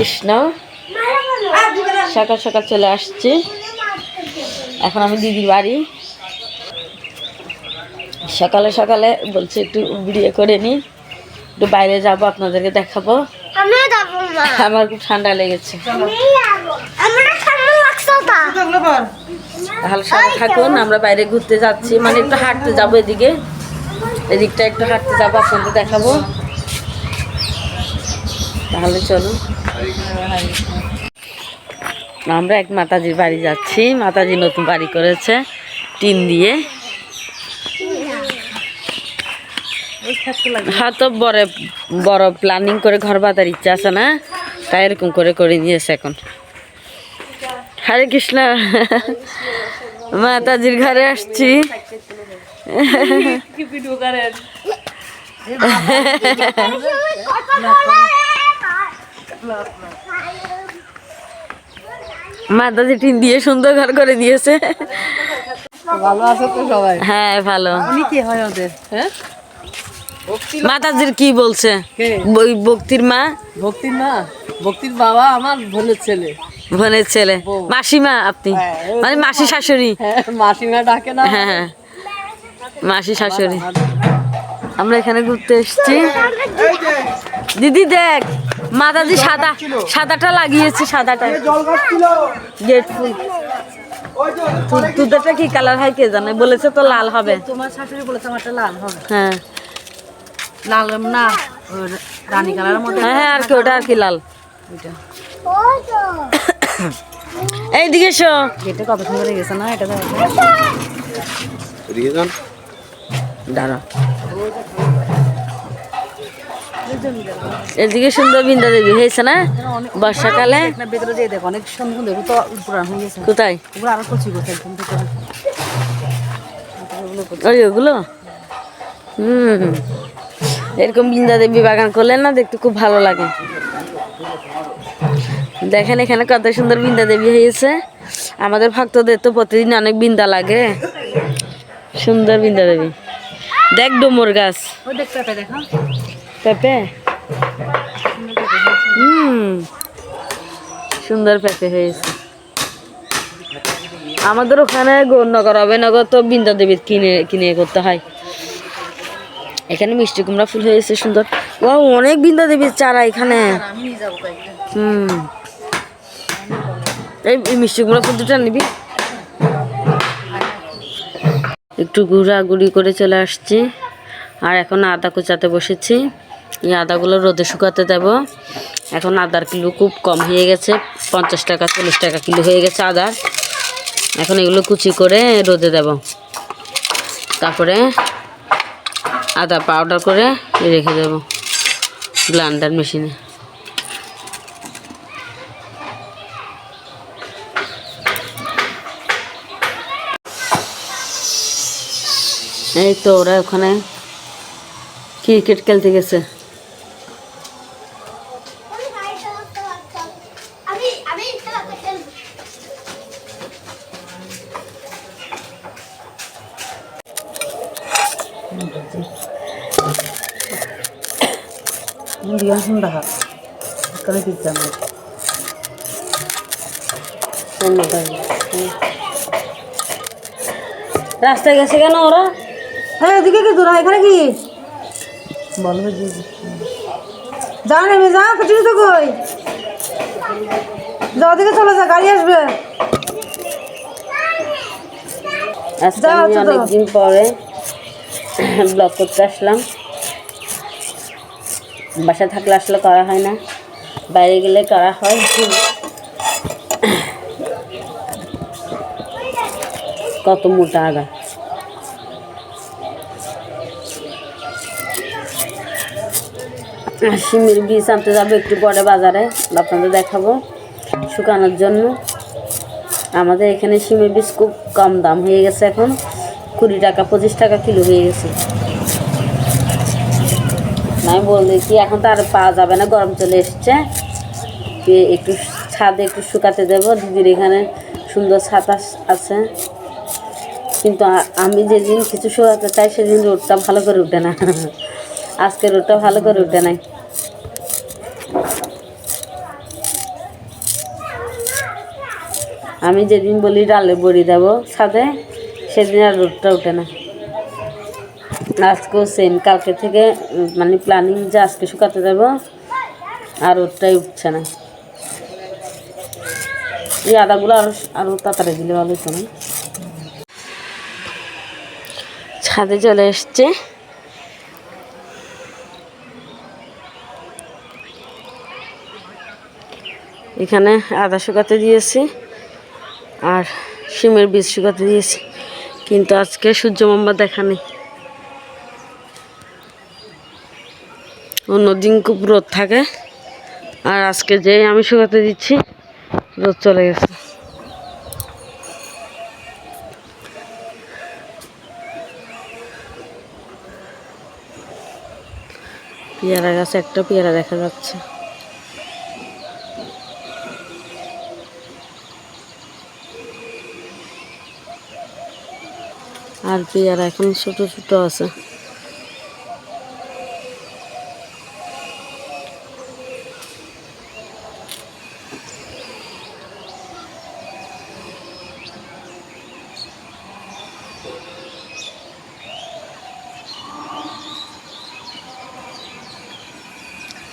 কৃষ্ণ। সকাল সকাল চলে আসছি। এখন আমি দিদির বাড়ি। সকালে সকালে বলছি একটু ভিডিও করে নিই একটু বাইরে যাব আপনাদেরকে দেখাবো। আমার খুব ঠান্ডা লেগেছে। তাহলে সবাই থাকুন আমরা বাইরে ঘুরতে যাচ্ছি। মানে একটু হাঁটতে যাব এদিকে। এদিকটা একটু হাঁটতে যাব আপনাদের দেখাবো। তাহলে চলুন আমরা এক মাতাজির বাড়ি যাচ্ছি। মাতাজি নতুন বাড়ি করেছে টিন দিয়ে। হয়তো বড় বড় প্ল্যানিং করে ঘর বাঁধার ইচ্ছা আছে না? তাই এরকম করে করে নিয়েছে এখন। হরে কৃষ্ণ। মাতাজির ঘরে আসছি। মাতাজি টিন দিয়ে সুন্দর ঘর করে দিয়েছে। ভালো আছে তো সবাই? হ্যাঁ ভালো। উনি কি হয় ওদের? হ্যাঁ? মাতাজির কি বলছে? ওই ভক্তির মা? ভক্তির মা? ভক্তির বাবা আমার বোনের ছেলে। বোনের ছেলে। মাসিমা আপনি? হ্যাঁ, মানে মাসি শাশুড়ি? হ্যাঁ মাসিমা ডাকে না। হ্যাঁ হ্যাঁ। মাসি শাশুড়ি। আমরা এখানে ঘুরতে এসেছি। দিদি দেখ। মাতাজি সাদা সাদাটা লাগিয়েছে সাদাটা। গেট ফুল। তু- কি কালার হয় কে জানে? বলেছে তো লাল হবে। তোমার শাশুড়ি বলেছে আমারটা লাল হবে। হ্যাঁ। লাল না রানী কালারের মধ্যে হ্যাঁ হ্যাঁ আর কি ওটা আর কি লাল। ওইটা। এইদিকে এসো। গেটে কত সুন্দর গেছে না এটা দাঁড়া। এদিকে সুন্দর বৃন্দা দেবী হয়েছে না? বর্ষাকালে? ভেতরে যেয়ে দেখো অনেক সুন্দর তো হয়ে কোথায়? ওগুলো আরও কচি করছে একদম ভেতরে ওই ওগুলো? হুম। এরকম বৃন্দা দেবী বাগান করলে না দেখতে খুব ভালো লাগে। দেখেন এখানে কত সুন্দর বৃন্দা দেবী হয়েছে। আমাদের ভক্তদের তো প্রতিদিন অনেক বৃন্দা লাগে। সুন্দর বৃন্দা দেবী। দেখ ডুমুর গাছ। দেখো পেঁপে? হুম। সুন্দর পেঁপে হয়েছে। আমাদের ওখানে গৌরনগর অভয়নগর তো বৃন্দা দেবীর কিনে কিনে করতে হয়। এখানে মিষ্টি কুমড়া ফুল হয়েছে, সুন্দর। ও অনেক বৃন্দা দেবীর চারা এখানে। হুম। এই মিষ্টি কুমড়া ফুল দুটা নিবি। একটু ঘোরাঘুরি করে চলে আসছি। আর এখন আদা কুচাতে বসেছি। এই আদাগুলো রোদে শুকাতে দেব। এখন আদার কিলো খুব কম হয়ে গেছে, পঞ্চাশ টাকা, চল্লিশ টাকা কিলো হয়ে গেছে আদার এখন এগুলো কুচি করে রোদে দেব। তারপরে আদা পাউডার করে রেখে দেব ব্লান্ডার মেশিনে এই তো ওরা ওখানে ক্রিকেট খেলতে গেছে আমি আমি খেলাতে খেলব দিয়া সুন্দর হাত করে দিতাম রাস্তায় গেছে কেন ওরা? হ্যাঁ এদিকে কি দূর এখানে কি? বলবে যাও নেমে যাও কিছু তো কই। যাও দিকে চলে যা গাড়ি আসবে। আজকে আমি অনেকদিন পরে ব্লগ করতে আসলাম। বাসায় থাকলে আসলে করা হয় না। বাইরে গেলে করা হয়। কত মোটা আর শিমের বীজ আনতে যাব একটু পরে বাজারে, আপনাদের দেখাবো শুকানোর জন্য। আমাদের এখানে শিমের বীজ খুব কম দাম হয়ে গেছে এখন, কুড়ি টাকা, পঁচিশ টাকা কিলো হয়ে গেছে। আমি বললি কি, এখন তো আর পাওয়া যাবে না, গরম চলে এসছে। যে একটু ছাদে একটু শুকাতে দেবো। দিদির এখানে সুন্দর ছাদ আছে। কিন্তু আমি যেদিন কিছু শুকাতে চাই, সেদিন রোদটা ভালো করে উঠে না। আজকে রোডটা ভালো করে উঠে নাই। আমি যেদিন বলি ডালে বড়ি দেবো ছাদে, সেদিন আর রোদটা ওঠে না। আজকেও সেম কালকে থেকে মানে প্ল্যানিং যে আজকে শুকাতে দেবো, আর রোদটাই উঠছে না। এই আদাগুলো আরও আরও তাড়াতাড়ি দিলে ভালো হতো না। ছাদে চলে এসছে। এখানে আদা শুকাতে দিয়েছি আর শিমের বীজ শুকাতে দিয়েছি, কিন্তু আজকে সূর্য মাম্বা দেখা নেই অন্যদিন খুব রোদ থাকে, আর আজকে যেই আমি শুকাতে দিচ্ছি রোদ চলে গেছে। পেয়ারা গাছে একটা পেয়ারা দেখা যাচ্ছে। আর পেয়ারা এখন ছোট ছোট আছে।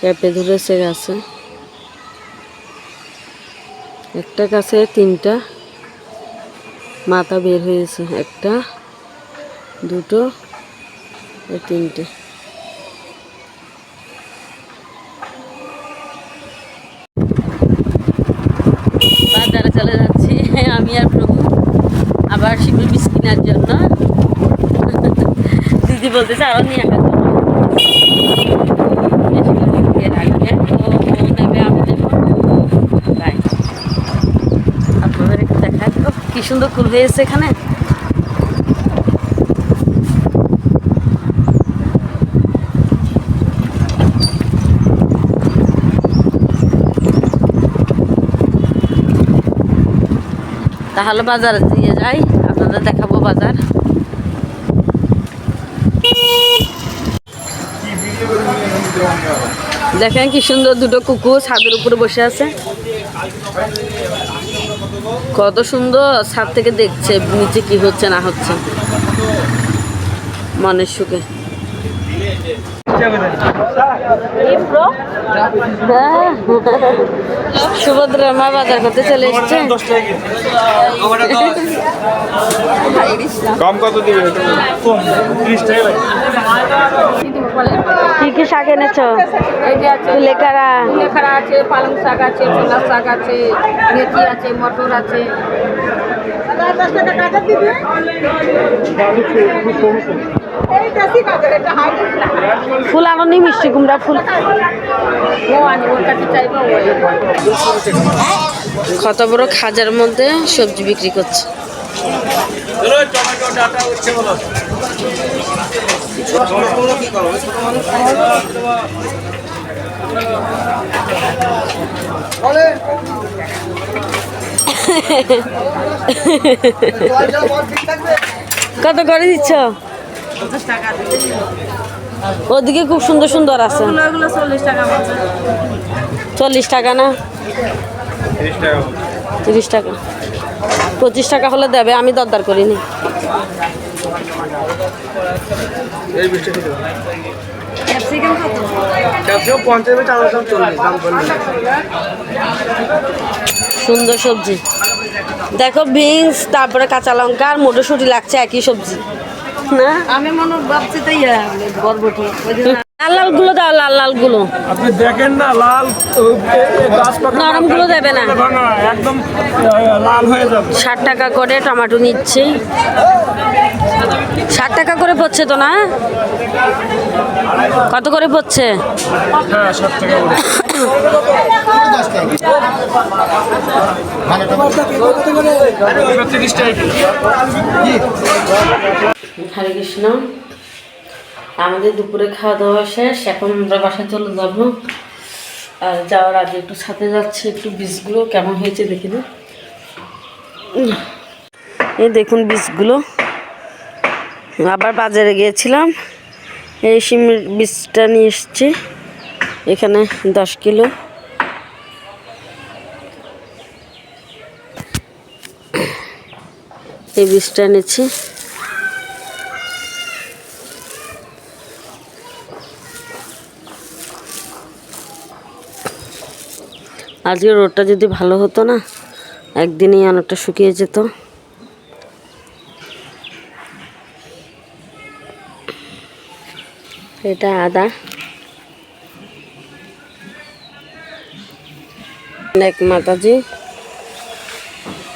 পেঁপে ধরেছে গাছে একটা গাছে তিনটা, মাথা বের হয়েছে একটা, দুটো তিনটে। বাজারে চলে যাচ্ছি, আমি আর প্রভু। আবার শিবির বিষ কেনার জন্য। দিদি বলতেছে, আরও নিয়ে আসার জন্য বেশি করে দিয়ে রাখবে তো ও নেবে আমি নেব তাই আপনাদের একটু দেখায় তো কি সুন্দর ফুল হয়েছে এখানে? তাহলে বাজারে দিয়ে যাই, আপনাদের দেখাবো বাজার। দেখেন কি সুন্দর দুটো কুকুর ছাদের উপরে বসে আছে। কত সুন্দর ছাদ থেকে দেখছে নিচে কি হচ্ছে না হচ্ছে। মনের সুখে। হ্যাঁ। সুভদ্রা মা বাজার করতে চলে এসছে। কম কত দিবে? কি কি শাক এনেছো? এই আছে লেখারা লেখারা আছে পালং শাক আছে ছোলা শাক আছে মেথি আছে মটর আছে। ফুল আনো নি মিষ্টি কুমড়া ফুল? ও আনি কাছে চাইব কত বড় খাজার মধ্যে সবজি বিক্রি করছে? কত করে দিচ্ছ? ওদিকে খুব সুন্দর সুন্দর আছে। চল্লিশ টাকা না? ত্রিশ টাকা। তিরিশ টাকা। পঁচিশ টাকা হলে দেবে আমি দরদার করিনি। সুন্দর সবজি। দেখো বিনস তারপরে কাঁচা লঙ্কা আর মটরশুঁটি লাগছে একই সবজি। না? আমি মনে ভাবছি তো ইয়ে বরবটি। লাল লালগুলো দাও লাল লালগুলো আপনি দেখেন না লাল নরমগুলো দেবে না। একদম লাল হয়ে যাবে। ষাট টাকা করে টমেটো নিচ্ছি। ষাট টাকা করে পড়ছে তো না? কত করে পড়ছে? হ্যাঁ হরে কৃষ্ণ। আমাদের দুপুরে খাওয়া দাওয়া শেষ, এখন আমরা বাসায় চলে যাব। আর যাওয়ার আগে একটু সাথে যাচ্ছে, একটু বীজগুলো কেমন হয়েছে দেখি না। এই দেখুন বীজগুলো। আবার বাজারে গিয়েছিলাম, এই সিমের বীজটা নিয়ে এসেছি, এখানে দশ কিলো। এই বীজটা এনেছি। আজকে রোডটা যদি ভালো হতো না, একদিনেই অনেকটা শুকিয়ে যেত। এটা আদা। অনেক মাতাজি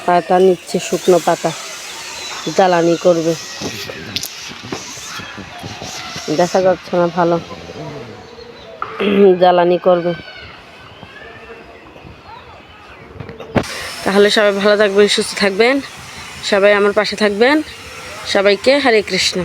পাতা নিচ্ছে, শুকনো পাতা। জ্বালানি করবে। দেখা যাচ্ছে না ভালো। জ্বালানি করবে। তাহলে সবাই ভালো থাকবেন সুস্থ থাকবেন। সবাই আমার পাশে থাকবেন। সবাইকে হরে কৃষ্ণ।